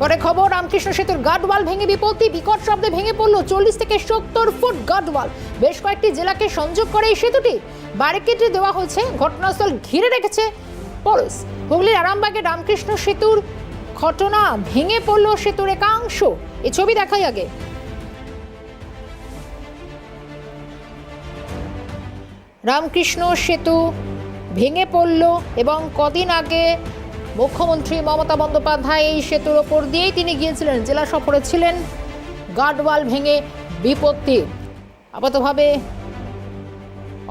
পরে খবর, রামকৃষ্ণ সেতুর গার্ডওয়াল ভেঙে বিপত্তি, বিকট শব্দে ভেঙে পড়ল চল্লিশ থেকে সত্তর ফুট গার্ডওয়াল বেশ কয়েকটি জেলাকে সংযোগ করে এই সেতুটি। ব্যারিকেডে দেওয়া হয়েছে, ঘটনাস্থল ঘিরে রেখেছে পুলিশ। হুগলির আরামবাগে রামকৃষ্ণ সেতুর ঘটনা ভেঙে পড়ল সেতুর একাংশ। এই ছবি দেখাই আগে। রামকৃষ্ণ সেতু ভেঙে পড়ল এবং কদিন আগে মুখ্যমন্ত্রী মমতা বন্দ্যোপাধ্যায় এই সেতুর ওপর দিয়েই তিনি গিয়েছিলেন। জেলা সফরে ছিলেন গার্ডওয়াল ভেঙে বিপত্তি। আপাতভাবে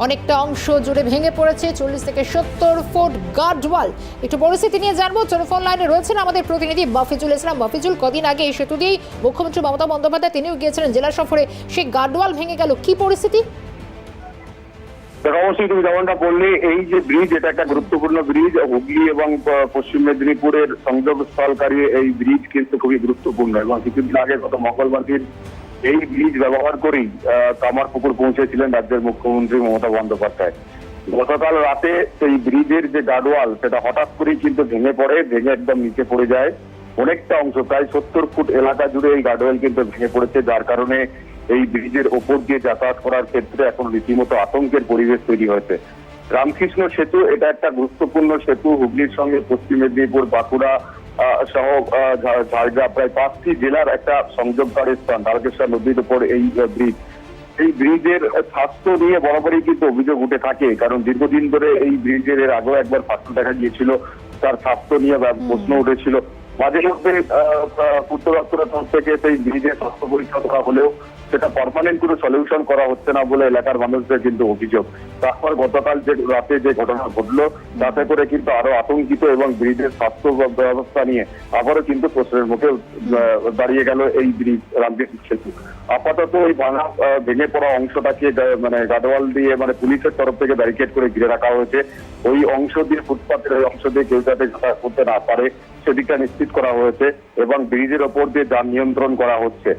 অনেকটা অংশ জুড়ে ভেঙে পড়েছে, চল্লিশ থেকে সত্তর ফুট গার্ডওয়াল। একটু পরিস্থিতি নিয়ে জানব। টেলিফোন লাইনে রয়েছেন আমাদের প্রতিনিধি বাফিজুল ইসলাম। বাফিজুল কদিন আগে এই সেতু দিয়েই মুখ্যমন্ত্রী মমতা বন্দ্যোপাধ্যায় তিনিও গিয়েছিলেন জেলা সফরে। সেই গার্ডওয়াল ভেঙে গেল। কি পরিস্থিতি? দেখো অবশ্যই তুমি যেমনটা বললে এই যে ব্রিজ এটা একটা গুরুত্বপূর্ণ ব্রিজ হুগলি এবং পশ্চিম মেদিনীপুরের সংযোগ স্থলকারী এই ব্রিজ কিন্তু খুবই গুরুত্বপূর্ণ এবং কিছুদিন আগে গত মঙ্গলবার দিন এই ব্রিজ ব্যবহার করেই আহ, কামারপুকুর পৌঁছেছিলেন রাজ্যের মুখ্যমন্ত্রী মমতা বন্দ্যোপাধ্যায়। গতকাল রাতে সেই ব্রিজের যে গার্ডওয়াল সেটা হঠাৎ করেই কিন্তু ভেঙে পড়ে ভেঙে একদম নিচে পড়ে যায়। অনেকটা অংশ প্রায় সত্তর ফুট এলাকা জুড়ে এই গার্ডওয়াল কিন্তু ভেঙে পড়েছে যার কারণে এই ব্রিজের ওপর দিয়ে যাতায়াত করার ক্ষেত্রে এখন রীতিমতো আতঙ্কের পরিবেশ তৈরি হয়েছে। রামকৃষ্ণ সেতু এটা একটা গুরুত্বপূর্ণ সেতু হুগলির সঙ্গে পশ্চিম মেদিনীপুর বাঁকুড়া সহ ঝাড়গ্রাম প্রায় পাঁচটি জেলার একটা সংযোগকারী স্থান তারকেশ্বর নদীর উপর এই ব্রিজ। এই ব্রিজের স্বাস্থ্য নিয়ে বরাবরই কিন্তু অভিযোগ উঠে থাকে কারণ দীর্ঘদিন ধরে এই ব্রিজের এর আগেও একবার ফাটল দেখা গিয়েছিল তার স্বাস্থ্য নিয়ে প্রশ্ন উঠেছিল। মাঝে মধ্যে পূর্ত দপ্তরের তরফ থেকে সেই ব্রিজের স্বাস্থ্য পরীক্ষা করা হলেও সেটা পার্মানেন্ট কোনো সলিউশন করা হচ্ছে না বলে এলাকার মানুষদের কিন্তু অভিযোগ। তারপর গতকাল যে রাতে যে ঘটনা ঘটলো, তাতে করে কিন্তু আরও আতঙ্কিত এবং ব্রিজের স্বাস্থ্য ব্যবস্থা নিয়ে আবারও কিন্তু প্রশ্নের মুখে দাঁড়িয়ে গেল এই ব্রিজ রামকৃষ্ণ সেতু। আপাতত ওই ভাঙা ভেঙে পড়া অংশটাকে মানে গাডওয়াল দিয়ে মানে পুলিশের তরফ থেকে ব্যারিকেড করে ঘিরে রাখা হয়েছে। ওই অংশ দিয়ে ফুটপাতের ওই অংশ দিয়ে কেউ যাতে যাতায়াত করতে না পারে, সেদিকটা নিশ্চিত করা হয়েছে এবং ব্রিজের ওপর দিয়ে যান নিয়ন্ত্রণ করা হচ্ছে।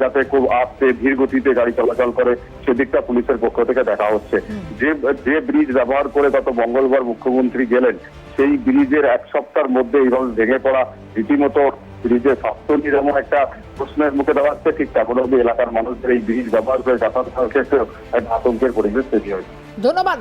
যাতে খুব আস্তে ধীর গতিতে গাড়ি চলাচল করে সেদিকটা পুলিশের পক্ষ থেকে দেখা হচ্ছে। যে যে ব্রিজ ব্যবহার করে গত মঙ্গলবার মুখ্যমন্ত্রী গেলেন সেই ব্রিজের এক সপ্তাহের মধ্যে এইভাবে ভেঙে পড়া রীতিমতো ব্রিজের স্বাস্থ্য যেমন একটা প্রশ্নের মুখে দেওয়া হচ্ছে ঠিক তেমন অব্দি এলাকার মানুষদের এই ব্রিজ ব্যবহার করে যাতায়াত করার ক্ষেত্রেও একটা আতঙ্কের পরিবেশ তৈরি হয়েছে। ধন্যবাদ।